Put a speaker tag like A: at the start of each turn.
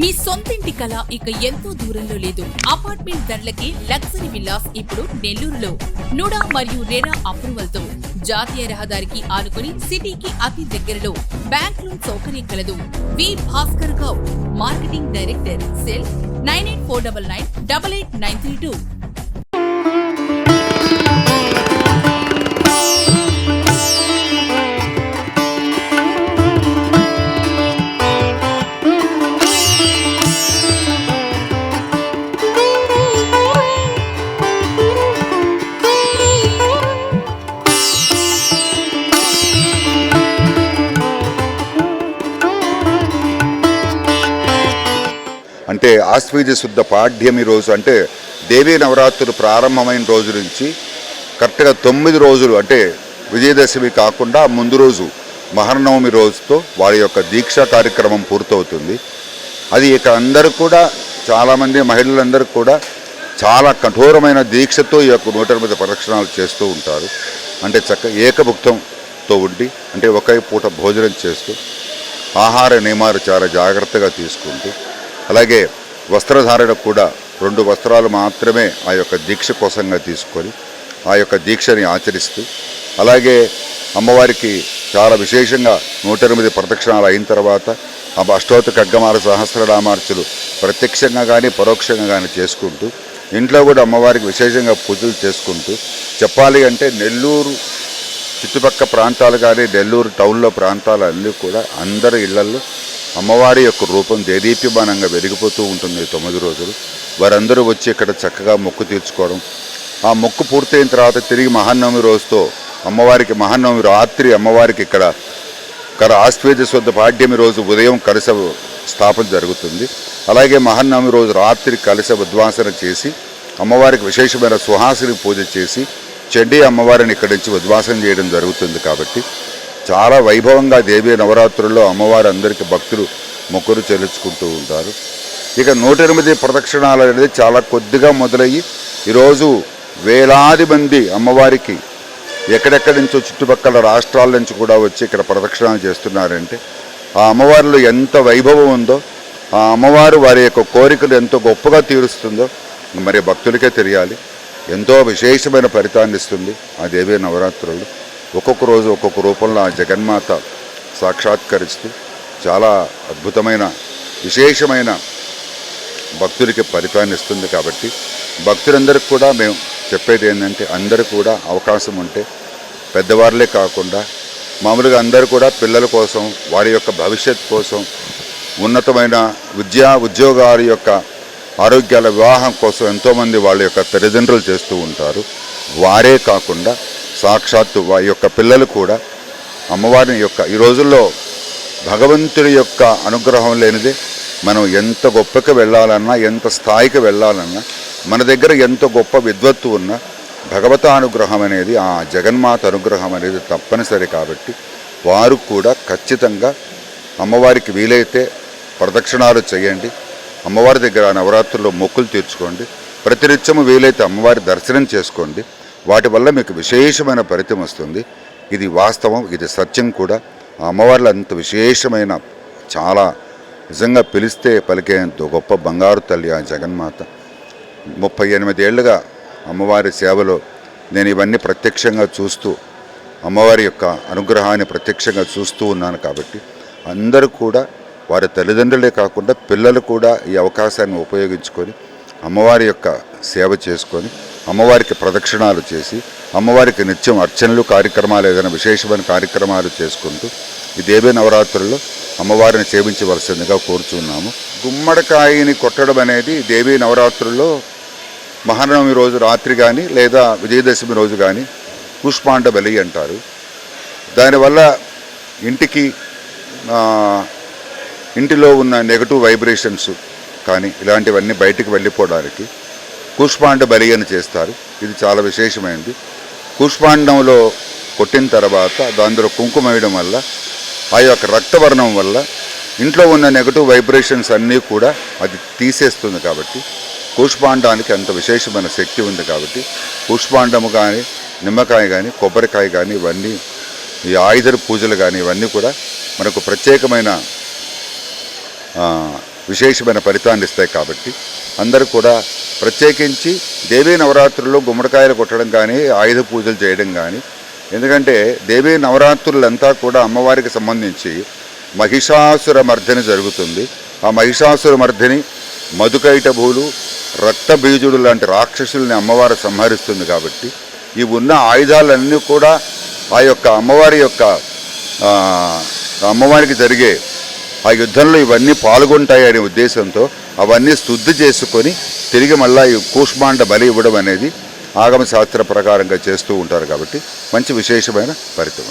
A: మీ సొంతింటి కల ఇక ఎంతో దూరంలో లేదు. అపార్ట్మెంట్ ధరలకి లగ్జరీ విల్లాస్ ఇప్పుడు నెల్లూరులో. నుడా మరియు రెరా అప్రూవల్తో జాతీయ రహదారికి ఆనుకుని సిటీకి అతి దగ్గరలో బ్యాంక్ లోన్ సౌకర్యం కలదు. V Bhaskar Goud marketing director cell nine eight four double nine double eight nine three two.
B: అంటే ఆశ్వీజ శుద్ధ పాడ్యమి రోజు అంటే దేవీ నవరాత్రులు ప్రారంభమైన రోజు నుంచి కరెక్ట్గా తొమ్మిది రోజులు అంటే విజయదశమి కాకుండా ముందు రోజు మహర్నవమి రోజుతో వారి యొక్క దీక్షా కార్యక్రమం పూర్తవుతుంది. అది ఇక అందరూ కూడా చాలామంది మహిళలందరూ కూడా చాలా కఠోరమైన దీక్షతో ఈ యొక్క నూట ఎనిమిది ప్రదక్షిణాలు చేస్తూ ఉంటారు. అంటే చక్క ఏకభుక్తంతో ఉండి అంటే ఒకే పూట భోజనం చేస్తూ ఆహార నియమాలు చాలా జాగ్రత్తగా తీసుకుంటూ అలాగే వస్త్రధారణ కూడా రెండు వస్త్రాలు మాత్రమే ఆ యొక్క దీక్ష కోసంగా తీసుకొని ఆ యొక్క దీక్షని ఆచరిస్తూ అలాగే అమ్మవారికి చాలా విశేషంగా నూట ఎనిమిది ప్రదక్షిణాలు అయిన తర్వాత ఆ అష్టోత్తర ఖడ్గమాల సహస్రనామార్చులు ప్రత్యక్షంగా కానీ పరోక్షంగా కానీ చేసుకుంటూ ఇంట్లో కూడా అమ్మవారికి విశేషంగా పూజలు చేసుకుంటూ చెప్పాలి అంటే నెల్లూరు చుట్టుపక్క ప్రాంతాలు కానీ నెల్లూరు టౌన్లో ప్రాంతాలు అన్నీ కూడా అందరి ఇళ్ళల్లో అమ్మవారి యొక్క రూపం దేదీప్యమానంగా వెలిగిపోతూ ఉంటుంది తొమ్మిది రోజులు. వారందరూ వచ్చి ఇక్కడ చక్కగా మొక్కు తీర్చుకోవడం. ఆ మొక్కు పూర్తయిన తర్వాత తిరిగి మహానవమి రోజుతో అమ్మవారికి మహానవమి రాత్రి అమ్మవారికి ఇక్కడ కర ఆశ్వేజ శుద్ధ పాడ్యమి రోజు ఉదయం కలశ స్థాపన జరుగుతుంది. అలాగే మహానవమి రోజు రాత్రి కలశ ఉద్వాసన చేసి అమ్మవారికి విశేషమైన సుహాసిని పూజ చేసి చండీ అమ్మవారిని ఇక్కడి నుంచి ఉద్వాసన చేయడం జరుగుతుంది కాబట్టి చాలా వైభవంగా దేవీ నవరాత్రుల్లో అమ్మవారు అందరికీ భక్తులు మొక్కులు చెల్లించుకుంటూ ఉంటారు. ఇక నూట ఎనిమిది ప్రదక్షిణాలు అనేది చాలా కొద్దిగా మొదలయ్యి ఈరోజు వేలాది మంది అమ్మవారికి ఎక్కడెక్కడి నుంచో చుట్టుపక్కల రాష్ట్రాల నుంచి కూడా వచ్చి ఇక్కడ ప్రదక్షిణాలు చేస్తున్నారంటే ఆ అమ్మవారిలో ఎంత వైభవం ఉందో ఆ అమ్మవారు వారి యొక్క కోరికలు ఎంతో గొప్పగా తీరుస్తుందో మరి భక్తులకే తెలియాలి. ఎంతో విశేషమైన ఫలితాన్ని ఇస్తుంది ఆ దేవీ నవరాత్రులు. ఒక్కొక్క రోజు ఒక్కొక్క రూపంలో ఆ జగన్మాత సాక్షాత్కరిస్తూ చాలా అద్భుతమైన విశేషమైన భక్తులకి ఫలితాన్ని ఇస్తుంది కాబట్టి భక్తులందరికీ కూడా మేము చెప్పేది ఏంటంటే అందరూ కూడా అవకాశం ఉంటే పెద్దవారులే కాకుండా మామూలుగా అందరూ కూడా పిల్లల కోసం వారి యొక్క భవిష్యత్ కోసం ఉన్నతమైన విద్యా ఉద్యోగాల యొక్క ఆరోగ్యాల వివాహం కోసం ఎంతోమంది వాళ్ళ యొక్క తల్లిదండ్రులు చేస్తూ ఉంటారు. వారే కాకుండా సాక్షాత్తు వారి యొక్క పిల్లలు కూడా అమ్మవారిని యొక్క ఈ రోజుల్లో భగవంతుడి యొక్క అనుగ్రహం లేనిదే మనం ఎంత గొప్పకి వెళ్ళాలన్నా ఎంత స్థాయికి వెళ్ళాలన్నా మన దగ్గర ఎంత గొప్ప విద్వత్తు ఉన్నా భగవతానుగ్రహం అనేది ఆ జగన్మాత అనుగ్రహం అనేది తప్పనిసరి కాబట్టి వారు కూడా ఖచ్చితంగా అమ్మవారికి వీలైతే ప్రదక్షిణాలు చేయండి. అమ్మవారి దగ్గర నవరాత్రుల్లో మొక్కులు తీర్చుకోండి. ప్రతినిత్యము వీలైతే అమ్మవారి దర్శనం చేసుకోండి. వాటి వల్ల మీకు విశేషమైన ఫలితం వస్తుంది. ఇది వాస్తవం ఇది సత్యం కూడా. ఆ అంత విశేషమైన చాలా నిజంగా పిలిస్తే పలికేంత గొప్ప బంగారు తల్లి ఆ జగన్మాత. ముప్పై ఎనిమిదేళ్ళుగా అమ్మవారి సేవలో నేను ఇవన్నీ ప్రత్యక్షంగా చూస్తూ అమ్మవారి యొక్క అనుగ్రహాన్ని ప్రత్యక్షంగా చూస్తూ ఉన్నాను కాబట్టి అందరూ కూడా వారి తల్లిదండ్రులే కాకుండా పిల్లలు కూడా ఈ అవకాశాన్ని ఉపయోగించుకొని అమ్మవారి యొక్క సేవ చేసుకొని అమ్మవారికి ప్రదక్షిణాలు చేసి అమ్మవారికి నిత్యం అర్చనలు కార్యక్రమాలు ఏదైనా విశేషమైన కార్యక్రమాలు చేసుకుంటూ ఈ దేవీ నవరాత్రుల్లో అమ్మవారిని సేవించవలసిందిగా కోరుచున్నాము. గుమ్మడికాయని కొట్టడం అనేది దేవీ నవరాత్రుల్లో మహానవమి రోజు రాత్రి కానీ లేదా విజయదశమి రోజు కానీ పుష్పాండ బలి అంటారు. దానివల్ల ఇంటికి ఇంటిలో ఉన్న నెగటివ్ వైబ్రేషన్స్ కానీ ఇలాంటివన్నీ బయటికి వెళ్ళిపోవడానికి కూష్పాండ బలి చేస్తారు. ఇది చాలా విశేషమైనది. కూష్పాండంలో కొట్టిన తర్వాత దానిలో కుంకుమ వేయడం వల్ల ఆ యొక్క రక్తవర్ణం వల్ల ఇంట్లో ఉన్న నెగటివ్ వైబ్రేషన్స్ అన్నీ కూడా అది తీసేస్తుంది కాబట్టి కూష్పాండానికి అంత విశేషమైన శక్తి ఉంది కాబట్టి కూష్పాండము కానీ నిమ్మకాయ కానీ కొబ్బరికాయ కానీ ఇవన్నీ ఈ ఆయుధ పూజలు కానీ ఇవన్నీ కూడా మనకు ప్రత్యేకమైన విశేషమైన ఫలితాన్ని ఇస్తాయి కాబట్టి అందరూ కూడా ప్రత్యేకించి దేవీ నవరాత్రుల్లో గుమ్మడికాయలు కొట్టడం కానీ ఆయుధ పూజలు చేయడం కానీ ఎందుకంటే దేవీ నవరాత్రులంతా కూడా అమ్మవారికి సంబంధించి మహిషాసుర మర్ధని జరుగుతుంది. ఆ మహిషాసుర మర్ధని మధుకైటభూలు రక్తబీజుడు లాంటి రాక్షసుల్ని అమ్మవారు సంహరిస్తుంది కాబట్టి ఈ ఉన్న ఆయుధాలన్నీ కూడా ఆ యొక్క అమ్మవారి యొక్క అమ్మవారికి జరిగే ఆ యుద్ధంలో ఇవన్నీ పాల్గొంటాయి అనే ఉద్దేశంతో అవన్నీ శుద్ధి చేసుకొని తిరిగి మళ్ళా ఈ కూష్మాండ బలి ఇవ్వడం అనేది ఆగమ శాస్త్ర ప్రకారంగా చేస్తూ ఉంటారు కాబట్టి మంచి విశేషమైన ఫలితం